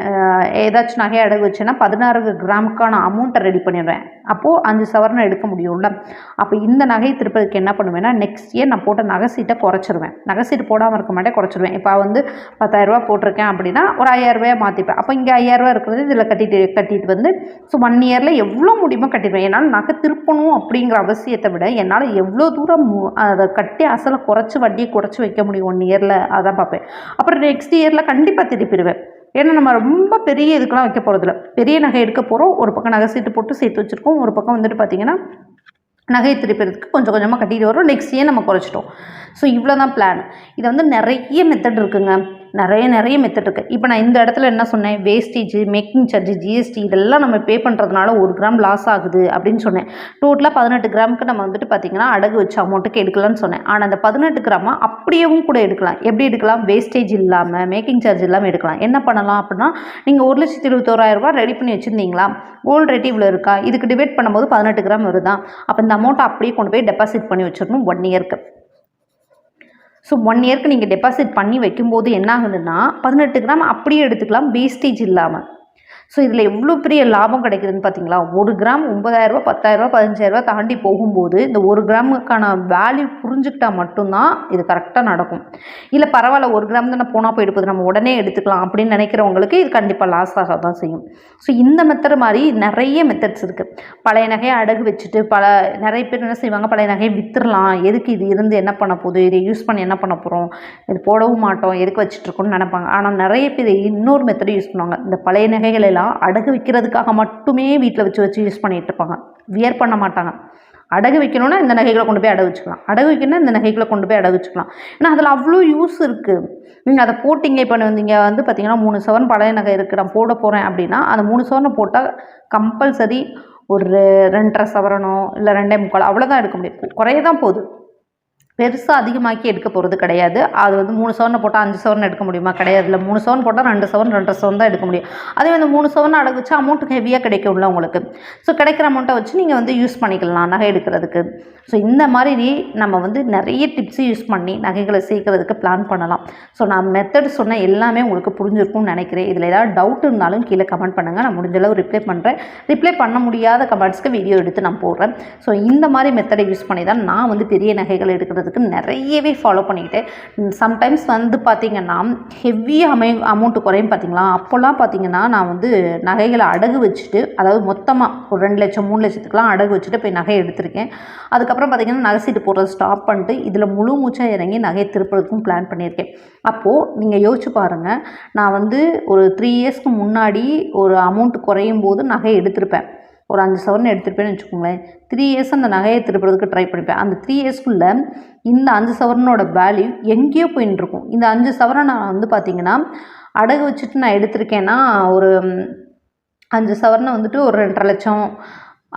ஏதாச்சும் நகை அடகு வச்சேன்னா பதினாறு கிராமுக்கான அமௌண்ட்டை ரெடி பண்ணிடுவேன் அப்போது அஞ்சு சவரனை எடுக்க முடியும்ல. அப்போ இந்த நகை திருப்பதிக்கு என்ன பண்ணுவேன்னா நெக்ஸ்ட் இயர் நான் போட்ட நகை சீட்டை குறைச்சிருவேன். நகை சீட்டு போடாமல் இருக்க மாட்டேன் குறைச்சிருவேன். இப்போ வந்து பத்தாயிரரூபா போட்டிருக்கேன் அப்படின்னா ஒரு ஐயாயிரரூபாயை மாற்றிப்பேன் அப்போ இங்கே ஐயாயிரரூபா இருக்கிறது இதில் கட்டிட்டு கட்டிட்டு வந்து ஸோ ஒன் இயரில் எவ்வளோ முடியுமோ கட்டிடுவேன். என்னால் நகை திருப்பணும் அப்படிங்கிற அவசியத்தை விட என்னால் எவ்வளோ தூரம் மு- அதை கட்டி அசலை குறைச்சி வட்டியை குறைச்சி வைக்க முடியும் ஒன் இயரில் அதான் பார்ப்பேன். அப்புறம் நெக்ஸ்ட் இயரில் கண்டிப்பாக திருப்பிடுவேன். ஏன்னா நம்ம ரொம்ப பெரிய இதுக்கெலாம் வைக்க போகிறதில்ல பெரிய நகை எடுக்க போகிறோம் ஒரு பக்கம் நகை சீட்டு போட்டு சேர்த்து வச்சுருக்கோம். ஒரு பக்கம் வந்துட்டு பார்த்திங்கன்னா நகையை திருப்பிறதுக்கு கொஞ்சம் கொஞ்சமாக கட்டிட்டு வரோம் நெக்ஸ்ட் இயர் நம்ம குறைச்சிட்டோம். ஸோ இவ்வளோ தான் பிளான் இதை வந்து நிறைய மெத்தட் இருக்குங்க. நிறைய நிறைய மெத்தட் இருக்குது இப்போ நான் இந்த இடத்துல என்ன சொன்னேன்? வேஸ்டேஜ் மேக்கிங் சார்ஜ் ஜிஎஸ்டி இதெல்லாம் நம்ம பே பண்ணுறதுனால ஒரு கிராம் லாஸ் ஆகுது அப்படின்னு சொன்னேன். டோட்டலாக பதினெட்டு கிராமுக்கு நம்ம வந்துட்டு பார்த்திங்கன்னா அடகு வச்சு அமௌண்ட்டுக்கு எடுக்கலாம்னு சொன்னேன். ஆனால் அந்த பதினெட்டு கிராமை அப்படியேவும் கூட எடுக்கலாம். எப்படி எடுக்கலாம்? வேஸ்டேஜ் இல்லாமல் மேக்கிங் சார்ஜ் இல்லாமல் எடுக்கலாம். என்ன பண்ணலாம் அப்படின்னா நீங்கள் ஒரு லட்சத்தி இருபத்தோராயிரரூபா ரெடி பண்ணி வச்சுருந்தீங்களா? ஆல்ரெடி இவ்வளோ இருக்கா? இதுக்கு டிவைட் பண்ணும்போது பதினெட்டு கிராம் வருதான் அப்போ இந்த அமௌண்ட்டை அப்படியே கொண்டு போய் டெபாசிட் பண்ணி வச்சிடணும் ஒன் இயருக்கு ஸோ ஒன் இயர்க்கு நீங்கள் டெபாசிட் பண்ணி வைக்கும்போது என்ன ஆகுதுன்னா பதினெட்டு கிராம் அப்படியே எடுத்துக்கலாம் வேஸ்டேஜ் இல்லாமல் ஸோ இதில் எவ்வளோ பெரிய லாபம் கிடைக்குதுன்னு பார்த்தீங்களா ஒரு கிராம் ஒன்பதாயிரரூபா பத்தாயிரரூபா பதினஞ்சாயிரரூபா தாண்டி போகும்போது இந்த ஒரு கிராமுக்கான வேல்யூ புரிஞ்சுக்கிட்டால் மட்டும்தான் இது கரெக்டாக நடக்கும். இல்லை பரவாயில்ல ஒரு கிராம் தானே போனால் போயிட்டு போகுது நம்ம உடனே எடுத்துக்கலாம் அப்படின்னு நினைக்கிறவங்களுக்கு இது கண்டிப்பாக லாஸ் ஆக தான் செய்யும். ஸோ இந்த மெத்தட் மாதிரி நிறைய மெத்தட்ஸ் இருக்குது பழைய நகையை அடகு வச்சுட்டு பல நிறைய பேர் என்ன செய்வாங்க? பழைய நகையை வித்துடலாம். எதுக்கு இது இருந்து என்ன பண்ண போகுது? இதை யூஸ் பண்ணி என்ன பண்ண போகிறோம் இது போடவும் மாட்டோம். எதுக்கு வச்சுட்டு இருக்கோம்னு நினைப்பாங்க. ஆனால் நிறைய பேர் இன்னொரு மெத்தடை யூஸ் பண்ணுவாங்க. இந்த பழைய நகைகள் எல்லாம் அடகு வைக்கிறதுக்காக மட்டுமே வீட்டில் வச்சு வச்சு யூஸ் பண்ணிகிட்டு இருப்பாங்க. வியர் பண்ண மாட்டாங்க. அடகு வைக்கணும்னா இந்த நகைகளை கொண்டு போய் அடகு வச்சுக்கலாம். அடகு வைக்கணும்னா இந்த நகைகளை கொண்டு போய் அடகு வச்சுக்கலாம். ஏன்னா அதில் அவ்வளோ யூஸ் இருக்குது நீங்கள் அதை போட்டிங்க இப்போ நீங்கள் வந்து பார்த்தீங்கன்னா மூணு சவரன் பழைய நகை இருக்குது நான் போட போகிறேன் அப்படின்னா அந்த மூணு சவரனை போட்டால் கம்பல்சரி ஒரு ரெண்டரை சவரனோ இல்லை ரெண்டே முக்கால் அவ்வளோதான் எடுக்க முடியும். குறைய தான் போகுது. பெருசாக அதிகமாக்கி எடுக்க போகிறது கிடையாது. அது வந்து மூணு சவரனை போட்டால் அஞ்சு சவரன் எடுக்க முடியுமா? கிடையாது. இல்லை மூணு சவரன் போட்டால் ரெண்டு சவரன் ரெண்டரை சவரன் தான் எடுக்க முடியும். அதே வந்து மூணு சவரன் அடகு வச்சு அமௌண்ட் ஹெவியாக கிடைக்கும்ல உங்களுக்கு. ஸோ கிடைக்கிற அமௌண்ட்டை வச்சு நீங்கள் வந்து யூஸ் பண்ணிக்கலாம் நகை எடுக்கிறதுக்கு. ஸோ இந்த மாதிரி நம்ம வந்து நிறைய டிப்ஸு யூஸ் பண்ணி நகைகளை சேர்க்கறதுக்கு பிளான் பண்ணலாம். ஸோ நான் மெத்தட் சொன்ன எல்லாமே உங்களுக்கு புரிஞ்சிருக்கும்னு நினைக்கிறேன். இதில் ஏதாவது டவுட் இருந்தாலும் கீழே கமெண்ட் பண்ணுங்கள் நான் முடிஞ்சளவு ரிப்ளை பண்ணுறேன் ரிப்ளை பண்ண முடியாத கமெண்ட்ஸ்க்கு வீடியோ எடுத்து நான் போடுறேன். ஸோ இந்த மாதிரி மெத்தடை யூஸ் பண்ணி தான் நான் வந்து பெரிய நகைகள் எடுக்கிறதுக்கு நிறையவே ஃபாலோ பண்ணிக்கிட்டேன் சம்டைம்ஸ் வந்து பார்த்திங்கன்னா ஹெவி அமை அமௌண்ட்டு குறையும் பார்த்தீங்களா அப்போல்லாம் பார்த்தீங்கன்னா நான் வந்து நகைகளை அடகு வச்சுட்டு அதாவது மொத்தமாக ஒரு ரெண்டு லட்சம் மூணு லட்சத்துக்குலாம் அடகு வச்சுட்டு போய் நகை எடுத்திருக்கேன். அதுக்கப்புறம் பார்த்திங்கன்னா நகை சீட்டு போடுறது ஸ்டாப் பண்ணிட்டு இதில் முழு மூச்சாக இறங்கி நகையை திருப்புறதுக்கும் பிளான் பண்ணியிருக்கேன். அப்போது நீங்கள் யோசிச்சு பாருங்கள் நான் வந்து ஒரு த்ரீ இயர்ஸ்க்கு முன்னாடி ஒரு அமௌண்ட் குறையும் போது நகை எடுத்திருப்பேன். ஒரு அஞ்சு சவரன் எடுத்துருப்பேன்னு வச்சுக்கோங்களேன். த்ரீ இயர்ஸ் அந்த நகையை திருப்புறதுக்கு ட்ரை பண்ணிப்பேன். அந்த த்ரீ இயர்ஸ்க்குள்ளே இந்த அஞ்சு சவரனோட வேல்யூ எங்கேயோ போயின்னு இருக்கும். இந்த அஞ்சு சவரன் நான் வந்து பார்த்தீங்கன்னா அடகு வச்சுட்டு நான் எடுத்திருக்கேன்னா ஒரு அஞ்சு சவரனை வந்துட்டு ஒரு ரெண்டரை லட்சம்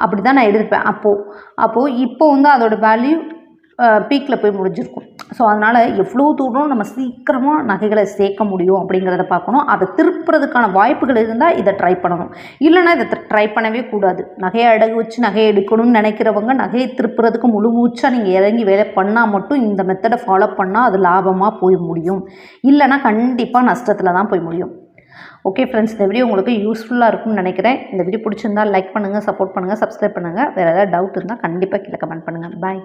அப்படி தான் நான் எடுத்திருப்பேன். அப்போது அப்போது இப்போ வந்து அதோட வேல்யூ பீக்கில் போய் முடிஞ்சிருக்கும். ஸோ அதனால் எவ்வளோ தூரம் நம்ம சீக்கிரமாக நகைகளை சேர்க்க முடியும் அப்படிங்கிறத பார்க்கணும். அதை திருப்புறதுக்கான வாய்ப்புகள் இருந்தால் இதை ட்ரை பண்ணணும். இல்லைன்னா இதை ட்ரை பண்ணவே கூடாது. நகையை அடகு வச்சு நகையை எடுக்கணும்னு நினைக்கிறவங்க நகையை திருப்புறதுக்கு முழு மூச்சாக நீங்கள் இறங்கி வேலை பண்ணால் மட்டும் இந்த மெத்தடை ஃபாலோ பண்ணால் அது லாபமாக போய் முடியும். இல்லைன்னா கண்டிப்பாக நஷ்டத்தில் தான் போய் முடியும். ஓகே ஃப்ரெண்ட்ஸ் இந்த வீடியோ உங்களுக்கு யூஸ்ஃபுல்லாக இருக்கும்னு நினைக்கிறேன். இந்த வீடியோ பிடிச்சிருந்தா லைக் பண்ணுங்கள் சப்போர்ட் பண்ணுங்கள் சப்ஸ்கிரைப் பண்ணுங்கள் வேறு ஏதாவது டவுட் இருந்தால் கண்டிப்பாக கீழே கமெண்ட் பண்ணுங்கள் பாய்